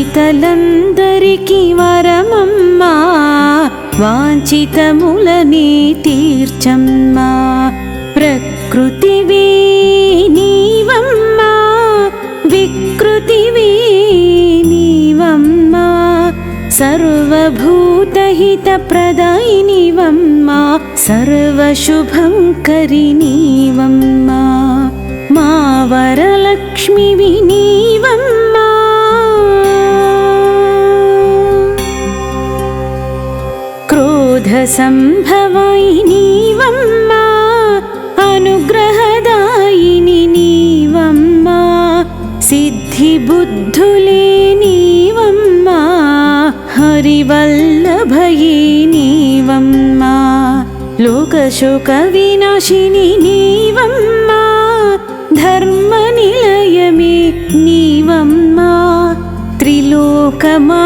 వాంఛితలందరికీ వరమమ్మా వాంఛితములని తీర్చమ్మా ప్రకృతివే నీవమ్మా వికృతివే నీవమ్మా. సర్వభూతహితప్రదాయినివమ్మా సర్వశుభంకరి నీవమ్మా మా सम्भवायि नीवं अनुग्रहदायिनि नीवम्मा सिद्धिबुद्धुले नीवम्मा मा हरिवल्लभयिनीवं लोकशोकविनाशिनि नीवम्मा धर्मनिलयमे नीवम्मा त्रिलोकमा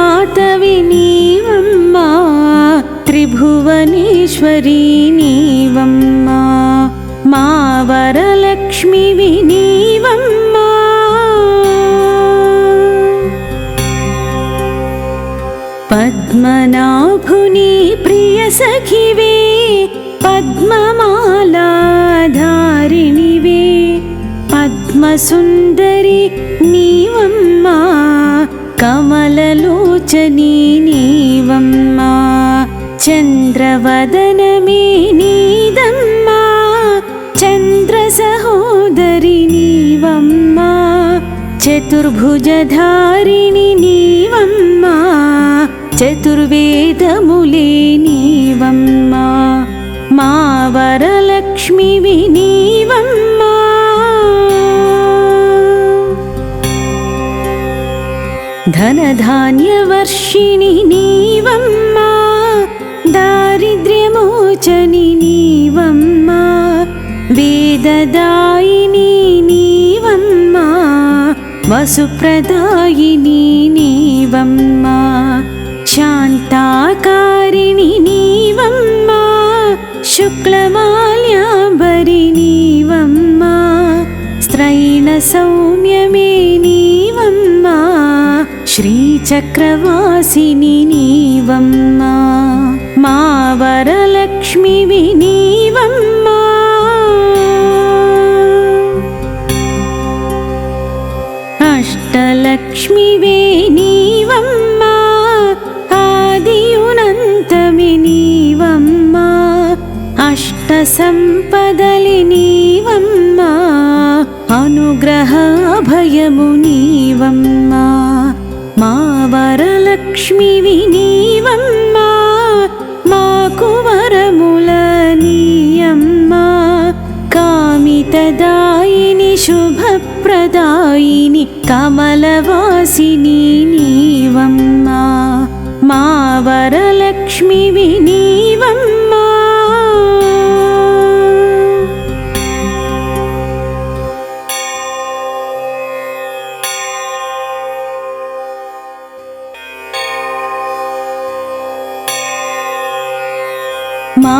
త్రిభువనేశ్వరి నీవమ్మా మా వరలక్ష్మి వినీవమ్మా. పద్మనాభుని ప్రియ సఖివే పద్మమాలాధారిణివే పద్మసుందరి నీవమ్మా కమలలోచనీ నీవమ్మా. చంద్రవదనమే నీదమ్మా. చంద్ర సహోదరి నీవమ్మా. చతుర్భుజధారిణి నీవమ్మా. చతుర్వేదములే నీవమ్మా. మా వరలక్ష్మివి నీవమ్మా. ధనధాన్యవర్షిణి నీవమ్మా. దారిద్ర్యమోచని నీవమ్మా వేదదాయిని నీవమ్మా వసుప్రదాయిని నీవమ్మా శాంతాకారిణి నీవమ్మా శుక్లమాల్యాంబరి నీవమ్మా స్త్రైణ సౌమ్యమే నీవమ్మా శ్రీచక్రవాసిని నీవమ్మా. మా వరలక్ష్మి వినీవమ్మా. అష్టలక్ష్మి నీవమ్మా ఆదియునంతమి నీవమ్మా అష్ట సంపదలి నీవమ్మా. అనుగ్రహ భయము నీవమ్మా. మా వరలక్ష్మి వినీవమ్మా. కామితదాయిని శుభప్రదాయిని కమలవాసిని నీవమ్మా. మా వరలక్ష్మివి నీవమ్మా మా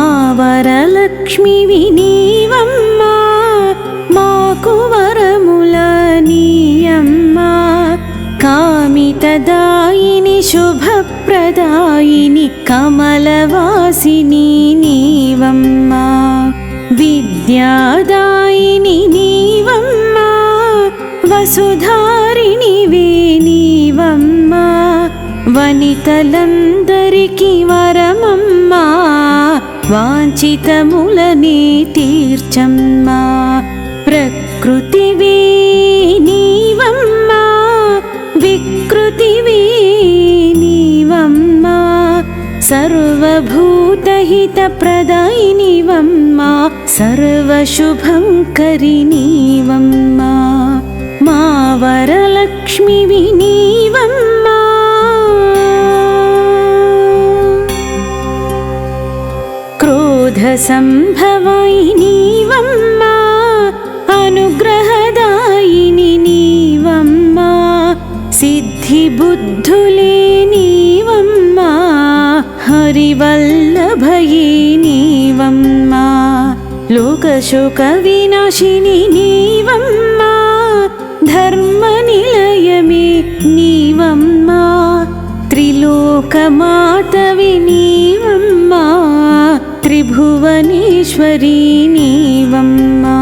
కామితదాయిని శుభప్రదాయిని కమలవాసిని నీవమ్మా. విద్యాదాయిని నీవమ్మా. వసుధారిణివే నీవమ్మా. వనితలందరికి వరమమ్మా. వాంఛితములని తీర్చమ్మా. ప్రకృతివే నీవమ్మా. వికృతివే सर्वभूतहितप्रदायिनिवं मा सर्वशुभङ्करिणीवं मा मा वरलक्ष्मिविनीवं मा क्रोधसम्भवायिनीवं मा अनुग्रहदायिनि मा सिद्धिबुद्धुले హరివల్లభయే నీవమ్మా. లోకశోక వినాశిని నీవమ్మా. ధర్మ నిలయమే నీవమ్మా. త్రిలోకమాతవి నీవమ్మా. త్రిభువనేశ్వరీ నీవమ్మా.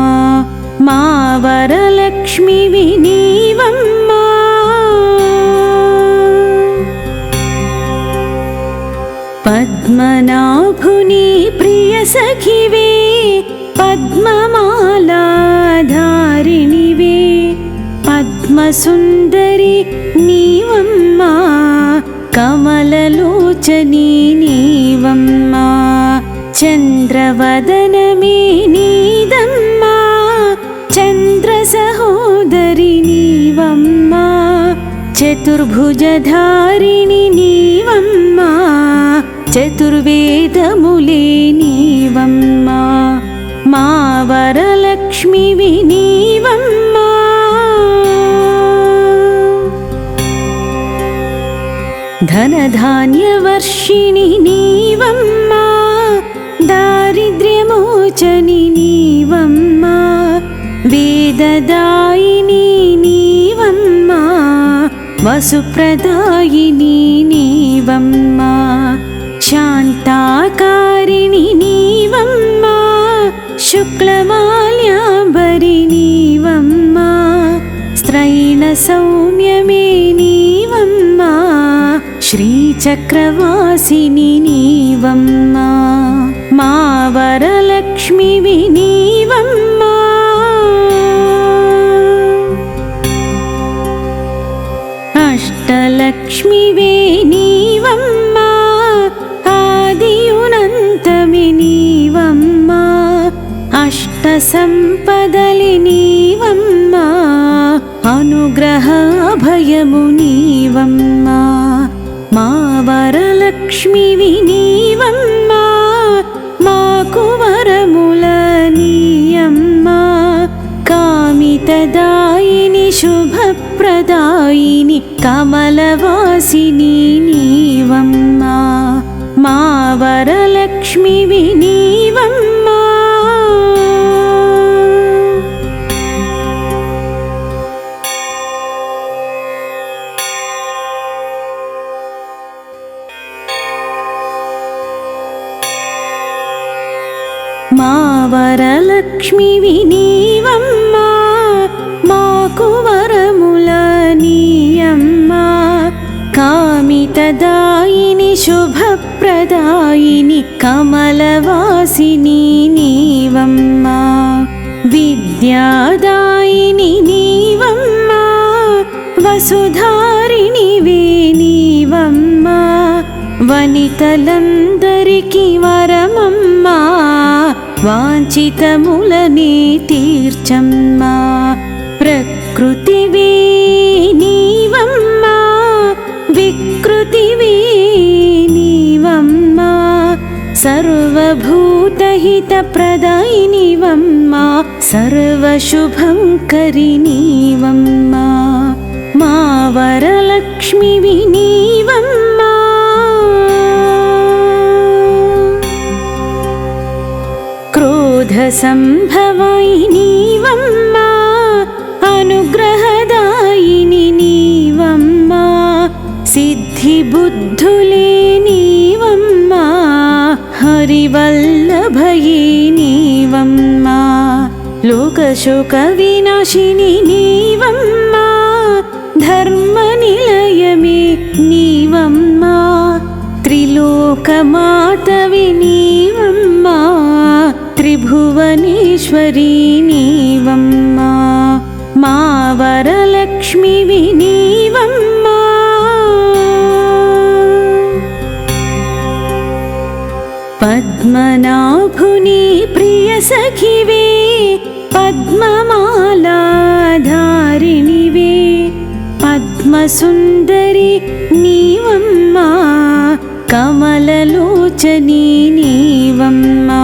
మా వరలక్ష్మివి నీవమ్మా పద్మనాభుని ప్రియ సఖివే పద్మమాలాధారిణివే. పద్మసుందరి నీవమ్మా కమలలోచని నీవమ్మా. చంద్రవదనమే నీదమ్మా చంద్ర సహోదరి నీవమ్మా. చతుర్భుజధారిణి నీవమ్మా. చతుర్వేదములే నీవమ్మా మా వరలక్ష్మివి నీవమ్మా ధనధాన్యవర్షిణి నీవమ్మా దారిద్ర్యమోచని నీవమ్మా వేదదాయిని నీవమ్మా వసుప్రదాయిని నీవమ్మా. శాంతాకారిణి నీవమ్మా శుక్లమాల్యాంబరి నీవమ్మా స్త్రైణ సౌమ్యమే నీవమ్మా శ్రీచక్రవాసిని నీవమ్మా మా వరలక్ష్మి నీవమ్మా అష్టలక్ష్మివే నీవమ్మా సంపదలి నీవమ్మా అనుగ్రహ భయము నీవమ్మా. మా వరలక్ష్మివి నీవమ్మా మాకు వరముల నీయమ్మా. కామితదాయిని శుభప్రదాయిని కమలవాసిని నీవమ్మా. మా వరలక్ష్మివి నీవమ్మా మా వరలక్ష్మివి నీవమ్మా మాకు వరముల నీయమ్మా. కామితదాయిని శుభప్రదాయిని కమలవాసిని నీవమ్మా. విద్యాదాయిని నీవమ్మా వసుధారిణి నీవమ్మా. వనితలందరికీ వరమమ్మా. वाञ्चितमूलनीतीर्चं मा प्रकृतिवीनीवं मा विकृतिवीनीवं मा सर्वभूतहितप्रदायिनीवं मा सर्वशुभं करिणीवं मा वरलक्ष्मिविनीवम् సంభవై నీవమ్మా అనుగ్రహదాయిని నీవమ్మా సిద్ధి బుద్ధులే నీవమ్మా హరివల్లభయే నీవమ్మా లోకశోక వినాశిని నీవమ్మా ధర్మ నిలయమే నీవమ్మా త్రిలోకమా త్రిభువనేశ్వరీ నీవమ్మా మా వరలక్ష్మి నీవమ్మా పద్మనాభుని ప్రియ సఖివే పద్మమాలాధారిణివే పద్మసుందరి నీవమ్మా కమలలోచనీ నీవమ్మా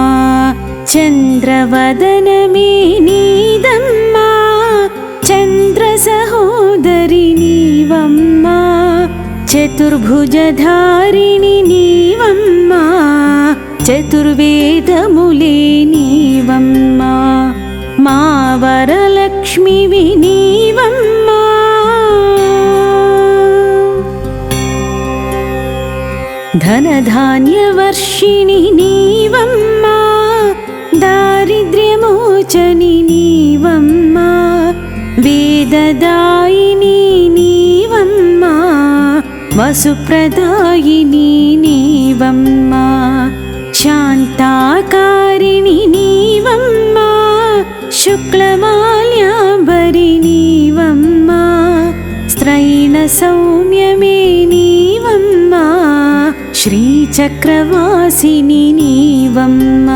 చంద్రవదన చతుర్భుజధారిణి నీవమ్మా చతుర్వేదములే నీవమ్మా. మా వరలక్ష్మి నీవమ్మా. ధనధాన్యవర్షిణి నీవమ్మా దారిద్ర్యమోచని నీవమ్మా. వేదదాయిని వసుప్రదాయిని నీవమ్మ శాంతాకారిణి నీవమ్మ శుక్లమాల్యాంబరి నీవమ్మ స్త్రైణ సౌమ్యమే నీవమ్మ శ్రీచక్రవాసిని నీవమ్మ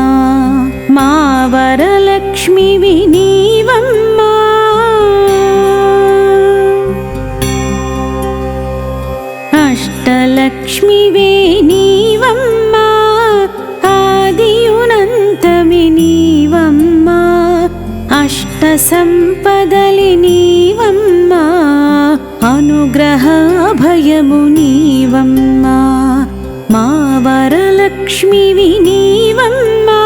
మా వరలక్ష్మి నీవమ్మా అష్టలక్ష్మివే నీవమ్మా ఆదియునంతమి నీవమ్మా అష్ట సంపదలి నీవమ్మా అనుగ్రహ భయము నీవమ్మా మా వరలక్ష్మివి నీవమ్మా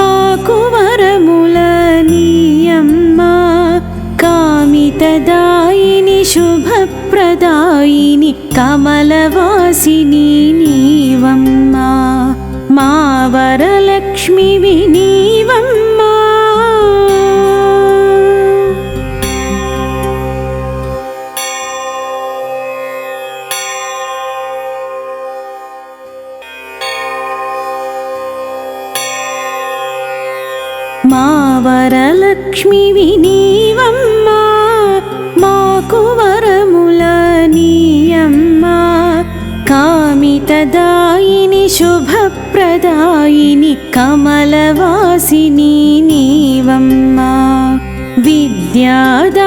మాకు వరముల నీయమ్మా కామితదాయిని శుభ ప్రదాయిని కమలవాసిని నీవమ్మా మా వరలక్ష్మి నీవమ్మా శుభప్రదాయిని కమలవాసిని నీవమ్మా విద్యాదాయిని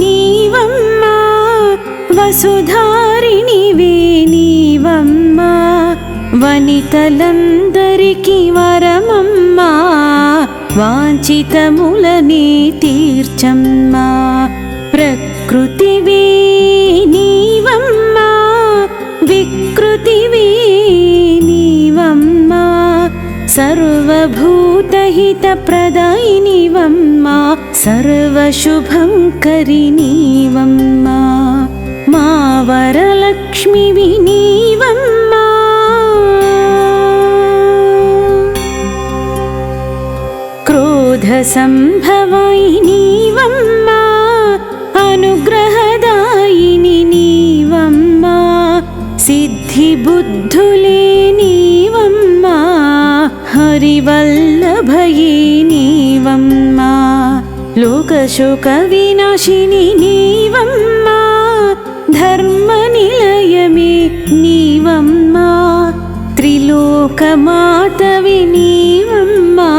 నీవమ్మా వసుధారిణివే నీవమ్మా వనితలందరికి వరమమ్మా వాంఛితములని తీర్చమ్మా ప్రకృతివే సర్వభూతహిత ప్రదాయినివమ్మా సర్వశుభంకరి నీవమ్మా మా వరలక్ష్మివి నీవమ్మా క్రోధ నీవమ్మా. లోకశోక వినాశిని నీవమ్మా. ధర్మ నిలయమే నీవమ్మా. త్రిలోకమాతవి నీవమ్మా.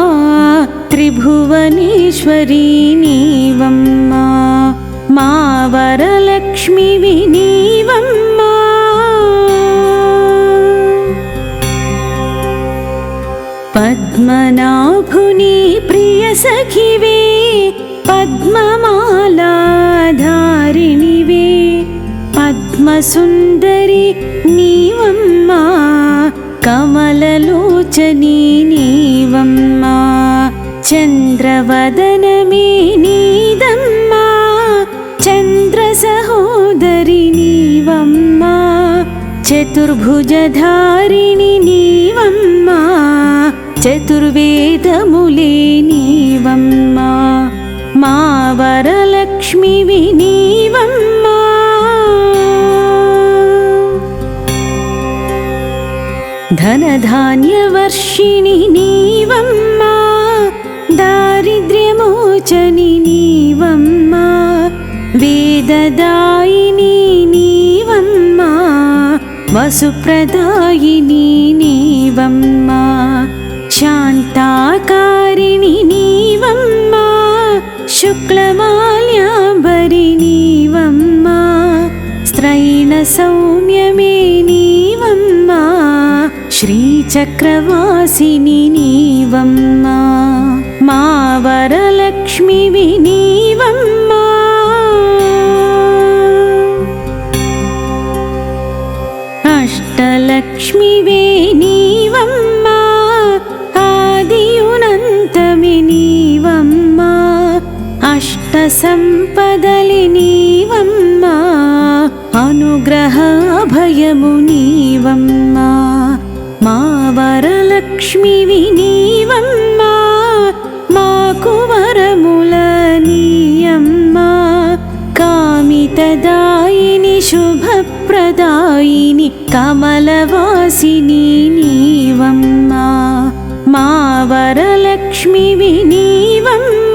త్రిభువనేశ్వరి నీవమ్మా. మా వరలక్ష్మి నీవమ్మా. పద్మనాభుని ప్రియ సఖివే పద్మమాలాధారిణివే పద్మసుందరి నీవమ్మా కమలలోచని నీవమ్మా చంద్రవదనమే నీదమ్మా చంద్ర సహోదరి నీవమ్మా చతుర్భుజధారిణి నీవమ్మా చతుర్వేదములే నీవమ్మా మా వరలక్ష్మివి నీవమ్మా ధనధాన్యవర్షిణి నీవమ్మా దారిద్ర్యమోచని నీవమ్మా. శాంతాకారిణి నీవమ్మా శుక్లమాల్యాంబరి నీవమ్మా స్త్రైణ సౌమ్యమే నీవమ్మా శ్రీచక్రవాసిని నీవమ్మా మా వరలక్ష్మి వినీ సంపదలి నీవమ్మా అనుగ్రహభయము నీవమ్మా. మా వరలక్ష్మి వినీవమ్మా మాకు వరముల నీయమ్మా. కామితదాయిని శుభప్రదాయిని కమలవాసిని నీవమ్మా. మా వరలక్ష్మి వినీవమ్మా.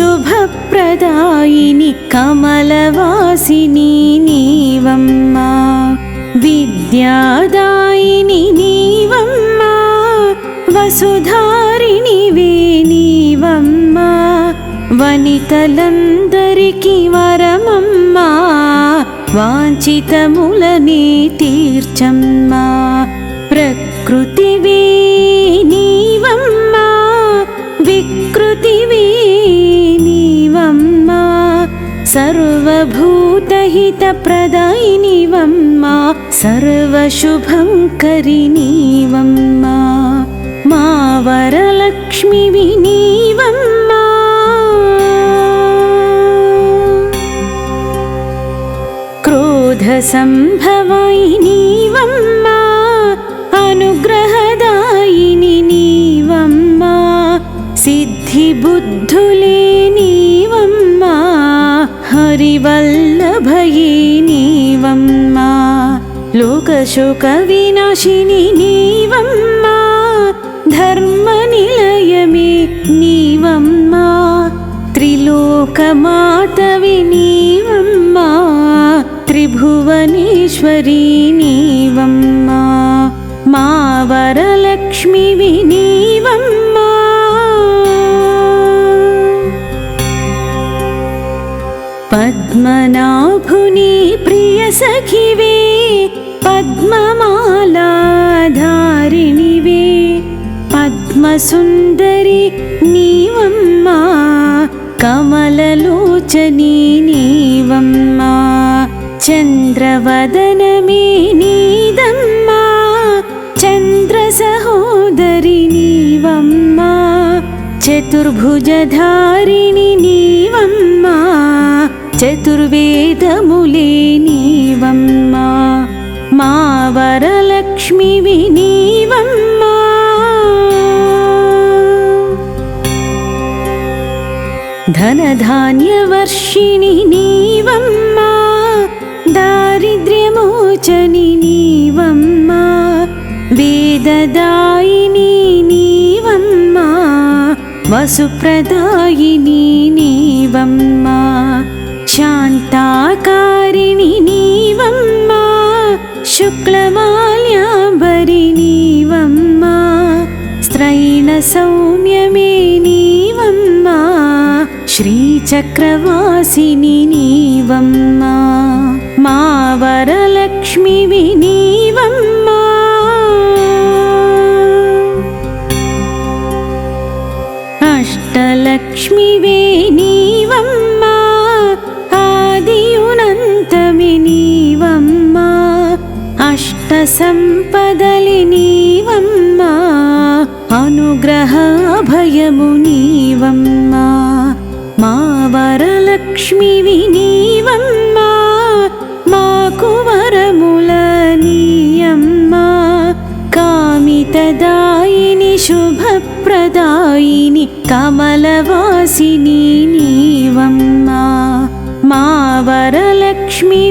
కామితదాయిని శుభప్రదాయిని కమలవాసిని నీవమ్మా. విద్యాదాయిని నీవమ్మా. వసుధారిణివే నీవమ్మా. వనితలందరికి వరమమ్మా. వాంఛితములని తీర్చమ్మా. सर्वहितप्रदायिनीवं मा सर्वशुभं करिणीव मा वरलक्ष्मिनीवं मा क्रोधसम्भवायिनीवं मा अनुग्रहदायिनि सिद्धिबुद्धुलिनीवं मा हरिवल् నీవమ్మా హరివల్లభయే నీవమ్మా. లోకశోక వినాశిని నీవమ్మా. ధర్మ నిలయమే నీవమ్మా. త్రిలోకమాతవి నీవమ్మా. త్రిభువనేశ్వరీ నీవమ్మా. మా వరలక్ష్మివి నీవమ్మా. పద్మనాభుని ప్రియ సఖివే పద్మమాలాధారిణివే. పద్మసుందరి నీవమ్మా కమలలోచని నీవమ్మా. చంద్రవదనమే నీదమ్మా చంద్ర సహోదరి నీవమ్మా చతుర్భుజధారిణి నీవమ్మా చతుర్వేదములే నీవమ్మా. మా వరలక్ష్మివి నీవమ్మా ధనధాన్యవర్షిణి నీవమ్మా. దారిద్ర్యమోచని నీవమ్మా. వేదదాయిని నీవమ్మా. వసుప్రదాయిని నీవమ్మా. शान्ताकारिणि नीवं मा शुक्लमाल्याबरिणीवं मा श्रीचक्रवासिनी అనుగ్రహ భయము నీవమ్మా మా వరలక్ష్మివి నీవమ్మా మాకు వరముల నీయమ్మా కామితదాయిని శుభప్రదాయిని కమలవాసిని నీవమ్మా మా వరలక్ష్మి